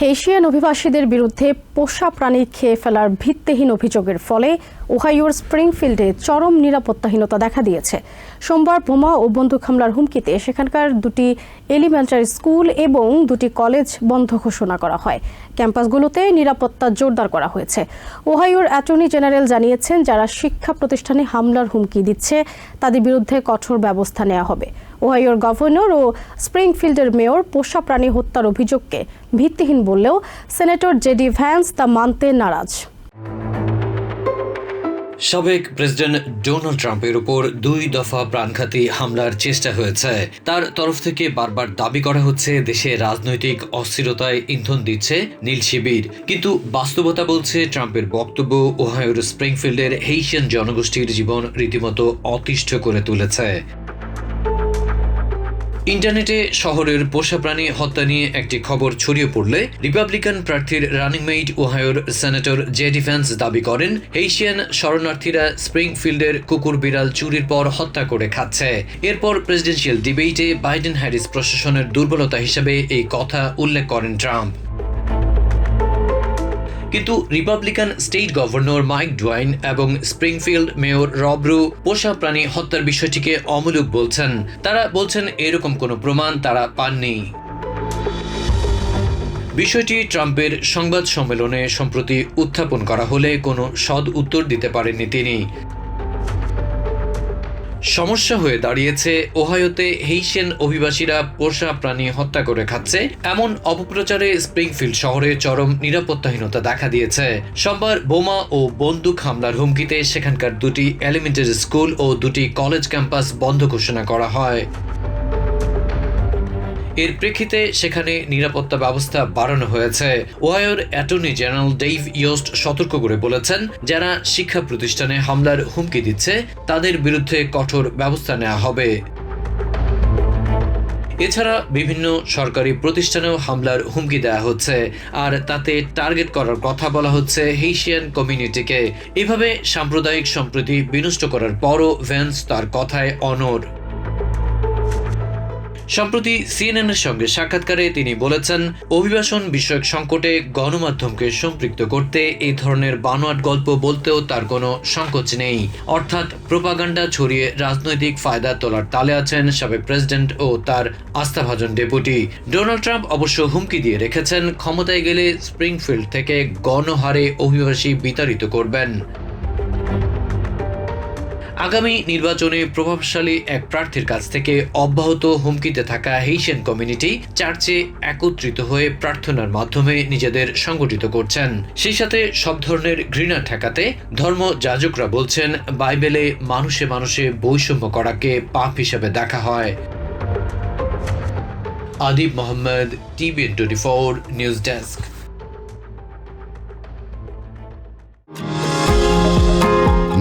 হেইশিয়ান অভিবাসীদের বিরুদ্ধে পোষা প্রাণী খেয়ে ফেলার ভিত্তিহীন অভিযোগের ফলে ওহাইওর স্প্রিংফিল্ডে চরম নিরাপত্তাহীনতা দেখা দিয়েছে। সোমবার বোমা ও বন্দুক হামলার হুমকিতে সেখানকার দুটি এলিমেন্টারি স্কুল এবং দুটি কলেজ বন্ধ ঘোষণা করা হয়। ক্যাম্পাসগুলোতে নিরাপত্তা জোরদার করা হয়েছে। ওহাইওর অ্যাটর্নি জেনারেল জানিয়েছেন, যারা শিক্ষা প্রতিষ্ঠানে হামলার হুমকি দিচ্ছে, তাদের বিরুদ্ধে কঠোর ব্যবস্থা নেওয়া হবে। ওহাইওর গভর্নর ও স্প্রিংফিল্ডের মেয়র পোষা প্রাণী হত্যার অভিযোগকে ভিত্তিহীন বললেও সেনেটর জেডি ভ্যান্স তা মানতে নারাজ। সাবেক প্রেসিডেন্ট ডোনাল্ড ট্রাম্পের উপর দুই দফা প্রাণঘাতী হামলার চেষ্টা হয়েছে। তার তরফ থেকে বারবার দাবি করা হচ্ছে দেশে রাজনৈতিক অস্থিরতায় ইন্ধন দিচ্ছে নীল শিবির। কিন্তু বাস্তবতা বলছে ট্রাম্পের বক্তব্য ওহাইওর স্প্রিংফিল্ডের হেইশিয়ান জনগোষ্ঠীর জীবন রীতিমতো অতিষ্ঠ করে তুলেছে। ইন্টারনেটে শহরের পোষা প্রাণী হত্যা নিয়ে একটি খবর ছড়িয়ে পড়লে রিপাবলিকান প্রার্থীর রানিং মেইট ওহায়োর সেনেটর জে ডিফেন্স দাবি করেন, এশিয়ান শরণার্থীরা স্প্রিংফিল্ডের কুকুর বিড়াল চুরির পর হত্যা করে খাচ্ছে। এরপর প্রেসিডেন্সিয়াল ডিবেটে বাইডেন হ্যারিস প্রশাসনের দুর্বলতা হিসেবে এই কথা উল্লেখ করেন ট্রাম্প। কিন্তু Republican state governor Mike DeWine এবং স্প্রিংফিল্ড মেয়র রবরু পোষা প্রাণী হত্যার বিষয়টিকে অমূলক বলছেন। তারা বলছেন এরকম কোনো প্রমাণ তারা পাননি। বিষয়টি ট্রাম্পের সংবাদ সম্মেলনে সম্প্রতি উত্থাপন করা হলে কোনো সদ উত্তর দিতে পারেননি তিনি। সমস্যা হয়ে দাঁড়িয়েছে। ওহায়োতে হেইসেন অভিবাসীরা পোষা প্রাণী হত্যা করে খাচ্ছে। এমন অপপ্রচারে স্প্রিংফিল্ড শহরে চরম নিরাপত্তাহীনতা দেখা দিয়েছে। সোমবার বোমা ও বন্দুক হামলার হুমকিতে সেখানকার দুটি এলিমেন্টারি স্কুল ও দুটি কলেজ ক্যাম্পাস বন্ধ ঘোষণা করা হয়। এর প্রেক্ষিতে সেখানে নিরাপত্তা ব্যবস্থা বাড়ানো হয়েছে। ওহায়োর অ্যাটর্নি জেনারেল ডেইভ ইয়োস্ট সতর্ক করে বলেছেন, যারা শিক্ষা প্রতিষ্ঠানে হামলার হুমকি দিচ্ছে, তাদের বিরুদ্ধে কঠোর ব্যবস্থা নেওয়া হবে। এছাড়া বিভিন্ন সরকারি প্রতিষ্ঠানেও হামলার হুমকি দেওয়া হচ্ছে, আর তাতে টার্গেট করার কথা বলা হচ্ছে হেইশিয়ান কমিউনিটিকে। এভাবে সাম্প্রদায়িক সম্প্রীতি বিনষ্ট করার পরও ভ্যান্স তার কথায় অনড়। সম্প্রতি সিএনএন এর সঙ্গে সাক্ষাৎকারে তিনি বলেছেন, অভিবাসন বিষয়ক সংকটে গণমাধ্যমকে সম্পৃক্ত করতে এই ধরনের বানোয়াট গল্প বলতেও তার কোনো সংকোচ নেই। অর্থাৎ প্রোপাগান্ডা ছড়িয়ে রাজনৈতিক ফায়দা তোলার তালে আছেন সাবেক প্রেসিডেন্ট ও তার আস্থাভাজন ডেপুটি। ডোনাল্ড ট্রাম্প অবশ্য হুমকি দিয়ে রেখেছেন, ক্ষমতায় গেলে স্প্রিংফিল্ড থেকে গণহারে অভিবাসী বিতাড়িত করবেন। আগামী নির্বাচনে প্রভাবশালী এক প্রার্থীর কাছ থেকে অব্যাহত হুমকিতে থাকা হেইশিয়ান কমিউনিটি চার্চে একত্রিত হয়ে প্রার্থনার মাধ্যমে নিজেদের সংগঠিত করছেন। সেই সাথে সব ধরনের ঘৃণা ঠেকাতে ধর্ম যাজকরা বলছেন, বাইবেলে মানুষে মানুষে বৈষম্য করাকে পাপ হিসেবে দেখা হয়। Adib Mohammad TVN twenty four news desk.